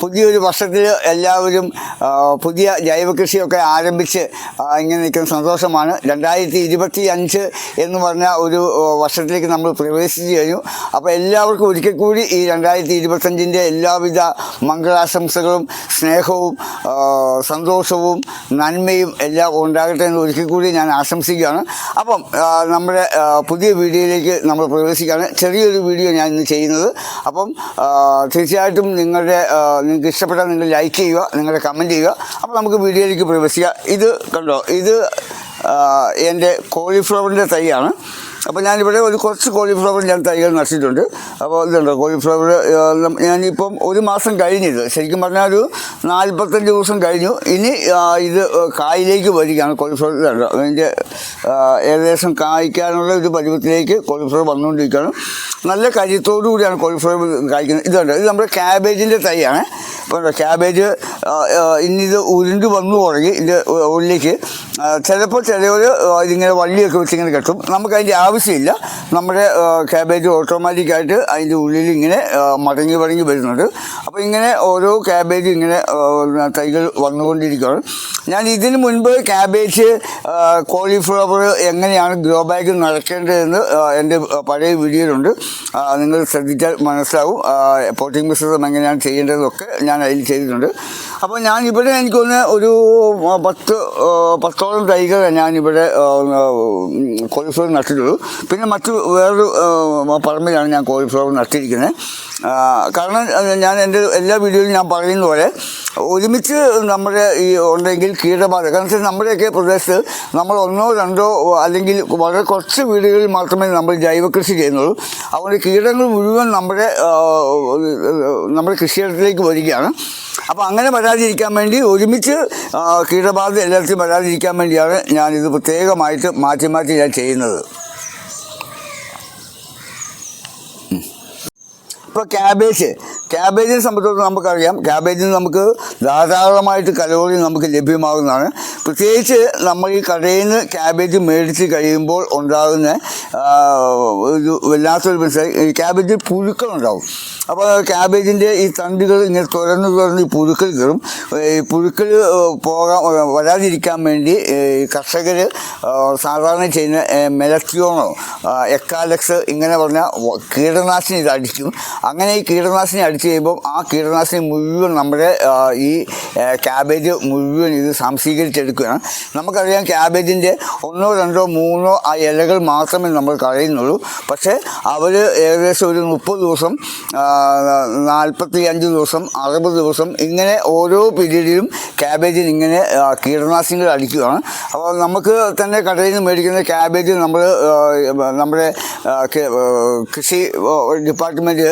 പുതിയൊരു വർഷത്തിൽ എല്ലാവരും പുതിയ ജൈവകൃഷിയൊക്കെ ആരംഭിച്ച് ഇങ്ങനെ നിൽക്കുന്ന സന്തോഷമാണ്. രണ്ടായിരത്തി ഇരുപത്തി അഞ്ച് എന്ന് പറഞ്ഞ ഒരു വർഷത്തിലേക്ക് നമ്മൾ പ്രവേശിച്ചു കഴിഞ്ഞു. അപ്പോൾ എല്ലാവർക്കും ഒരിക്കൽ കൂടി ഈ രണ്ടായിരത്തി ഇരുപത്തഞ്ചിന്റെ എല്ലാവിധ മംഗളാശംസകളും സ്നേഹവും സന്തോഷവും നന്മയും എല്ലാം ഉണ്ടാകട്ടെ എന്ന് ഒരിക്കൽ കൂടി ഞാൻ ആശംസിക്കുകയാണ്. അപ്പം നമ്മുടെ പുതിയ വീഡിയോയിലേക്ക് നമ്മൾ പ്രവേശിക്കുകയാണ്. ചെറിയൊരു വീഡിയോ ഞാൻ ഇന്ന് ചെയ്യുന്നത്. അപ്പം തീർച്ചയായിട്ടും നിങ്ങളുടെ നിങ്ങൾക്ക് ഇഷ്ടപ്പെട്ടാൽ നിങ്ങൾ ലൈക്ക് ചെയ്യുക നിങ്ങളുടെ കമന്റ് ചെയ്യുക. അപ്പോൾ നമുക്ക് വീഡിയോയിലേക്ക് പ്രവേശിക്കുക ഇത് കണ്ടോ? ഇത് എന്റെ കോളിഫ്ലവറിന്റെ തൈയാണ്. അപ്പോൾ ഞാനിവിടെ ഒരു കുറച്ച് കോളിഫ്ലവർ ഞാൻ തൈകൾ നട്ടിട്ടുണ്ട്. അപ്പോൾ ഇതുണ്ടോ കോളിഫ്ലവർ? ഞാനിപ്പം ഒരു മാസം കഴിഞ്ഞിത്. ശരിക്കും പറഞ്ഞാൽ ഒരു നാൽപ്പത്തഞ്ച് ദിവസം കഴിഞ്ഞു. ഇനി ഇത് കായിലേക്ക് വരികയാണ് കോളിഫ്ലവർ. ഇതുണ്ടോ? അതിന്റെ ഏകദേശം കായ്ക്കാനുള്ള ഒരു പരുവത്തിലേക്ക് കോളിഫ്ലവർ വന്നുകൊണ്ടിരിക്കുകയാണ്. നല്ല കരുത്തോടു കൂടിയാണ് കോളിഫ്ലവർ കായ്ക്കുന്നത്. ഇതുണ്ട്? ഇത് നമ്മുടെ ക്യാബേജിന്റെ തൈയാണ്. ഇപ്പോൾ ക്യാബേജ് ഇന്നിത് ഉരുണ്ട് വന്നു തുടങ്ങി. ഇതിന്റെ ഉള്ളിലേക്ക്. ചിലപ്പോൾ ചിലവർ ഇതിങ്ങനെ വള്ളിയൊക്കെ വെച്ച് ഇങ്ങനെ കെട്ടും. നമുക്ക് അതിന്റെ ആവശ്യമില്ല. നമ്മുടെ ക്യാബേജ് ഓട്ടോമാറ്റിക്കായിട്ട് അതിന്റെ ഉള്ളിൽ ഇങ്ങനെ മടങ്ങി മടങ്ങി വരുന്നുണ്ട് അപ്പോൾ ഇങ്ങനെ ഓരോ ക്യാബേജ് ഇങ്ങനെ തൈകൾ വന്നുകൊണ്ടിരിക്കുകയാണ്. ഞാൻ ഇതിന് മുൻപ് ക്യാബേജ് കോളിഫ്ലവർ എങ്ങനെയാണ് ഗ്രോ ബാഗ് നടക്കേണ്ടതെന്ന് എന്റെ പഴയ വീഡിയോയിലുണ്ട്. നിങ്ങൾ ശ്രദ്ധിച്ചാൽ മനസ്സിലാവും. പോട്ടിംഗ് മിശ്രിതം എങ്ങനെയാണ് ചെയ്യേണ്ടതൊക്കെ ഞാൻ അതിൽ ചെയ്തിട്ടുണ്ട്. അപ്പോൾ ഞാൻ ഇവിടെ എനിക്കൊന്ന് ഒരു പത്ത് പത്ത് പത്തോളം തൈകൾ ഞാനിവിടെ കോളിഫ്ലവർ നട്ടിട്ടുള്ളൂ. പിന്നെ മറ്റു വേറൊരു പറമ്പിലാണ് ഞാൻ കോളിഫ്ലവർ നട്ടിരിക്കുന്നത്. കാരണം ഞാൻ എന്റെ എല്ലാ വീഡിയോയിലും ഞാൻ പറയുന്ന പോലെ ഒരുമിച്ച് നമ്മുടെ ഈ ഉണ്ടെങ്കിൽ കീടബാധ കാരണം വെച്ചാൽ നമ്മുടെയൊക്കെ പ്രദേശത്ത് നമ്മൾ ഒന്നോ രണ്ടോ അല്ലെങ്കിൽ വളരെ കുറച്ച് വീടുകളിൽ മാത്രമേ നമ്മൾ ജൈവ കൃഷി ചെയ്യുന്നുള്ളൂ. അതുകൊണ്ട് കീടങ്ങൾ മുഴുവൻ നമ്മുടെ നമ്മുടെ കൃഷിയിടത്തിലേക്ക് വരികയാണ്. അപ്പോൾ അങ്ങനെ വരാതിരിക്കാൻ വേണ്ടി ഒരുമിച്ച് കീടബാധ എല്ലാവർക്കും വരാതിരിക്കാൻ വേണ്ടിയാണ് ഞാനിത് പ്രത്യേകമായിട്ട് മാറ്റി മാറ്റി ഞാൻ ചെയ്യുന്നത്. ഇപ്പോൾ ക്യാബേജ് ക്യാബേജിനെ സംബന്ധിച്ചിടത്തോളം നമുക്കറിയാം. ക്യാബേജിന് നമുക്ക് ധാരാളമായിട്ട് കലോറി നമുക്ക് ലഭ്യമാകുന്നതാണ്. പ്രത്യേകിച്ച് നമ്മൾ ഈ കടയിൽ നിന്ന് ക്യാബേജ് മേടിച്ച് കഴിയുമ്പോൾ ഉണ്ടാകുന്ന ഒരു വല്ലാത്തൊരു മനസ്സിലായി ക്യാബേജിൽ പുഴുക്കളുണ്ടാവും അപ്പോൾ ക്യാബേജിന്റെ ഈ തണ്ടുകൾ ഇങ്ങനെ തുറന്ന് തുറന്ന് ഈ പുഴുക്കൾ കയറും. ഈ പുഴുക്കൾ പോകാൻ വരാതിരിക്കാൻ വേണ്ടി കർഷകർ സാധാരണ ചെയ്യുന്ന മെലക്യോണോ എക്കാലക്സ് ഇങ്ങനെ പറഞ്ഞ കീടനാശിനി ഇത് അടിക്കും അങ്ങനെ ഈ കീടനാശിനി അടിച്ചു കഴിയുമ്പോൾ ആ കീടനാശിനി മുഴുവൻ നമ്മുടെ ഈ ക്യാബേജ് മുഴുവൻ ഇത് സംശീകരിച്ചെടുക്കുകയാണ്. നമുക്കറിയാം ക്യാബേജിന്റെ ഒന്നോ രണ്ടോ മൂന്നോ ആ ഇലകൾ മാത്രമേ നമ്മൾ കളയുന്നുള്ളൂ. പക്ഷേ അവർ ഏകദേശം ഒരു മുപ്പത് ദിവസം നാൽപ്പത്തി അഞ്ച് ദിവസം അറുപത് ദിവസം ഇങ്ങനെ ഓരോ പീരീഡിലും ക്യാബേജിന് ഇങ്ങനെ കീടനാശിനികൾ അടിക്കുകയാണ്. അപ്പോൾ നമുക്ക് തന്നെ കടയിൽ നിന്ന് മേടിക്കുന്ന ക്യാബേജ് നമ്മൾ നമ്മുടെ കൃഷി ഡിപ്പാർട്ട്മെന്റ്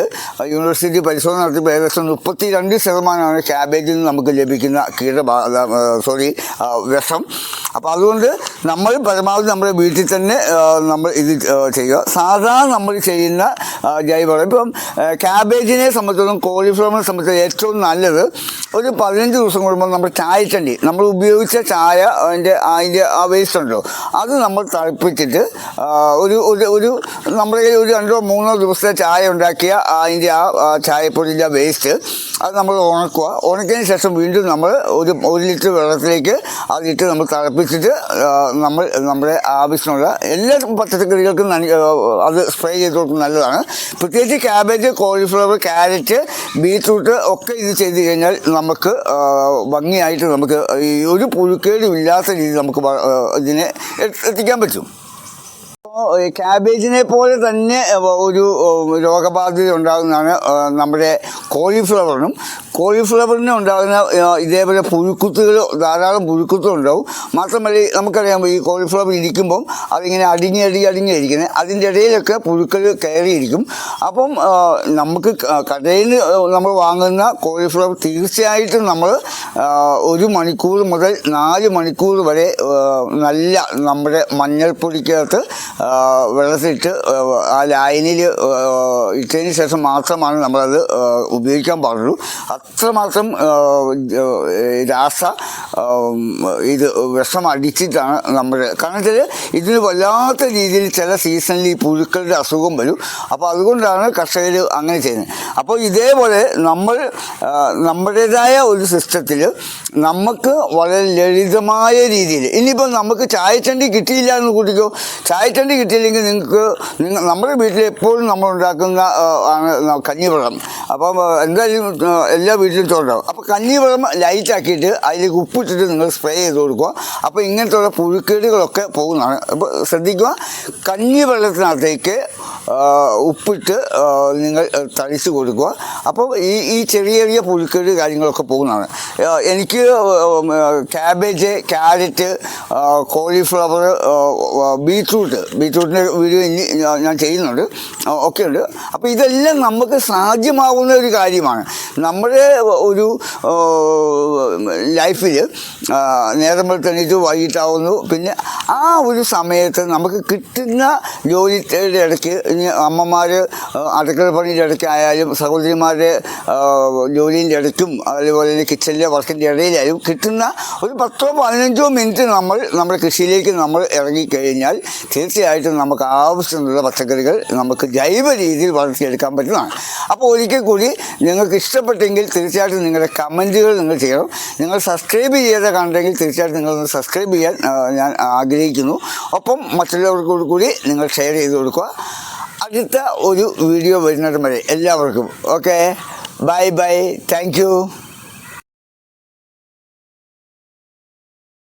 യൂണിവേഴ്സിറ്റി പരിശോധന നടത്തിയപ്പോൾ ഏകദേശം മുപ്പത്തി രണ്ട് ശതമാനമാണ് ക്യാബേജിൽ നിന്ന് നമുക്ക് ലഭിക്കുന്ന കീടബാധ സോറി വിഷം. അപ്പോൾ അതുകൊണ്ട് നമ്മൾ പരമാവധി നമ്മുടെ വീട്ടിൽ തന്നെ നമ്മൾ ഇത് ചെയ്യുക. സാധാരണ നമ്മൾ ചെയ്യുന്ന ജൈവവളം. ഇപ്പം ക്യാബേജിനെ സംബന്ധിച്ചും കോളിഫ്ലവറിനെ സംബന്ധിച്ച് ഏറ്റവും നല്ലത് ഒരു പതിനഞ്ച് ദിവസം കൂടുമ്പോൾ നമ്മൾ ചായച്ചണ്ടി നമ്മൾ ഉപയോഗിച്ച ചായ അതിന്റെ അതിന്റെ ആ വേസ്റ്റ് ഉണ്ടോ അത് നമ്മൾ തിളപ്പിച്ചിട്ട് ഒരു ഒരു ഒരു നമ്മുടെ ഒരു രണ്ടോ മൂന്നോ ദിവസത്തെ ചായ ഉണ്ടാക്കിയ അതിന്റെ ആ ചായപ്പൊടിന്റെ വേസ്റ്റ് അത് നമ്മൾ ഉണക്കുക. ഉണക്കിയതിന് ശേഷം വീണ്ടും നമ്മൾ ഒരു ഒരു ലിറ്റർ വെള്ളത്തിലേക്ക് അതിട്ട് നമ്മൾ തിളപ്പിച്ചിട്ട് ആ, നമ്മൾ നമ്മുടെ ആവശ്യമുള്ള എല്ലാ പച്ചക്കറികൾക്കും അത് സ്പ്രേ ചെയ്ത് കൊടുക്കുന്നത് നല്ലതാണ്. പ്രത്യേകിച്ച് ക്യാബേജ് കോളിഫ്ലവർ ക്യാരറ്റ് ബീറ്റ്റൂട്ട് ഒക്കെ ഇത് ചെയ്ത് കഴിഞ്ഞാൽ നമുക്ക് ഭംഗിയായിട്ട് നമുക്ക് ഈ ഒരു പുഴുക്കേടും ഇല്ലാത്ത രീതിയിൽ നമുക്ക് ഇതിനെ എത്തിക്കാൻ പറ്റും. ക്യാബേജിനെ പോലെ തന്നെ ഒരു രോഗബാധിത ഉണ്ടാകുന്നതാണ് നമ്മുടെ കോളിഫ്ലവറിനും കോളിഫ്ലവറിനും ഉണ്ടാകുന്ന ഇതേപോലെ പുഴുക്കുത്തുകൾ ധാരാളം പുഴുക്കുത്തുകൾ ഉണ്ടാവും. മാത്രമല്ല നമുക്കറിയാം ഈ കോളിഫ്ലവർ ഇരിക്കുമ്പം അതിങ്ങനെ അടിഞ്ഞ് അടിഞ്ഞ് അടിഞ്ഞിരിക്കുന്നത് അതിന്റെ ഇടയിലൊക്കെ പുഴുക്കൾ കയറിയിരിക്കും. അപ്പം നമുക്ക് കടയിൽ നമ്മൾ വാങ്ങുന്ന കോളിഫ്ലവർ തീർച്ചയായിട്ടും നമ്മൾ ഒരു മണിക്കൂർ മുതൽ നാല് മണിക്കൂർ വരെ നല്ല നമ്മുടെ മഞ്ഞൾപ്പൊടിക്കകത്ത് വെള്ളത്തിലിട്ട് ആ, ലായനിൽ ഇട്ടതിന് ശേഷം മാത്രമാണ് നമ്മളത് ഉപയോഗിക്കാൻ പാടുള്ളൂ. അത്രമാത്രം രാസ ഇത് വിഷം അടിച്ചിട്ടാണ് നമ്മൾ കാരണം വെച്ചാൽ ഇതിന് വല്ലാത്ത രീതിയിൽ ചില സീസണിൽ ഈ പുഴുക്കളുടെ അസുഖം വരും. അപ്പോൾ അതുകൊണ്ടാണ് കർഷകർ അങ്ങനെ ചെയ്യുന്നത്. അപ്പോൾ ഇതേപോലെ നമ്മൾ നമ്മുടേതായ ഒരു സിസ്റ്റത്തിൽ നമുക്ക് വളരെ ലളിതമായ രീതിയിൽ ഇനിയിപ്പോൾ നമുക്ക് ചായച്ചണ്ടി കിട്ടിയില്ല എന്ന് കൂട്ടിക്കോ ചായച്ചണ്ടി കിട്ടിയില്ലെങ്കിൽ നിങ്ങൾക്ക് നിങ്ങൾ നമ്മുടെ വീട്ടിൽ എപ്പോഴും നമ്മൾ ഉണ്ടാക്കുന്ന ആണ് കഞ്ഞിവെള്ളം. അപ്പം എന്തായാലും എല്ലാ വീട്ടിലും ചോറുണ്ടാവും അപ്പോൾ കഞ്ഞിവെള്ളം ലൈറ്റാക്കിയിട്ട് അതിലേക്ക് ഉപ്പിട്ടിട്ട് നിങ്ങൾ സ്പ്രേ ചെയ്ത് കൊടുക്കുക. അപ്പോൾ ഇങ്ങനത്തുള്ള പുഴുക്കേടുകളൊക്കെ പോകുന്നതാണ്. അപ്പോൾ ശ്രദ്ധിക്കുക കഞ്ഞിവെള്ളത്തിനകത്തേക്ക് ഉപ്പിട്ട് നിങ്ങൾ തളിച്ച് കൊടുക്കുക. അപ്പോൾ ഈ ഈ ചെറിയ ചെറിയ പുഴുക്കേട് കാര്യങ്ങളൊക്കെ പോകുന്നതാണ്. എനിക്ക് ക്യാബേജ് ക്യാരറ്റ് കോളിഫ്ലവർ ബീറ്റ്റൂട്ട് ബീറ്റ്റൂട്ടിന്റെ വീഡിയോ ഇനി ഞാൻ- ചെയ്യുന്നുണ്ട്. ഒക്കെ ഉണ്ട്. അപ്പോൾ ഇതെല്ലാം നമുക്ക് സാധ്യമാവുന്ന ഒരു കാര്യമാണ്. നമ്മുടെ ഒരു ലൈഫിൽ നേരം വെളുത്തെണീറ്റ് വൈകിട്ടാവുന്നു. പിന്നെ ആ ഒരു സമയത്ത് നമുക്ക് കിട്ടുന്ന ജോലിയുടെ ഇടയ്ക്ക് ഇനി അമ്മമാർ അടുക്കള പണിയുടെ ഇടയ്ക്കായാലും സഹോദരിമാരുടെ ജോലിന്റെ ഇടയ്ക്കും അതുപോലെ തന്നെ കിച്ചണിലെ വർക്കിന്റെ ഇടയിലായാലും കിട്ടുന്ന ഒരു പത്തോ പതിനഞ്ചോ മിനിറ്റ് നമ്മൾ നമ്മുടെ കൃഷിയിലേക്ക് നമ്മൾ ഇറങ്ങിക്കഴിഞ്ഞാൽ തീർച്ചയായിട്ടും നമുക്ക് ആവശ്യമുള്ള പച്ചക്കറികൾ നമുക്ക് ജൈവ രീതിയിൽ വളർത്തിയെടുക്കാൻ പറ്റുന്നതാണ്. അപ്പോൾ ഒരിക്കൽ കൂടി നിങ്ങൾക്ക് ഇഷ്ടപ്പെട്ടെങ്കിൽ തീർച്ചയായിട്ടും നിങ്ങളുടെ കമന്റുകൾ നിങ്ങൾ ചെയ്യണം. നിങ്ങൾ സബ്സ്ക്രൈബ് ചെയ്ത കണ്ടെങ്കിൽ തീർച്ചയായിട്ടും നിങ്ങളൊന്ന് സബ്സ്ക്രൈബ് ചെയ്യാൻ ഞാൻ ആഗ്രഹിക്കുന്നു. ഒപ്പം മറ്റുള്ളവർക്കോട് കൂടി നിങ്ങൾ ഷെയർ ചെയ്ത് കൊടുക്കുക. അടുത്ത ഒരു വീഡിയോ വരുന്നത് വരെ. എല്ലാവർക്കും. Okay bye bye thank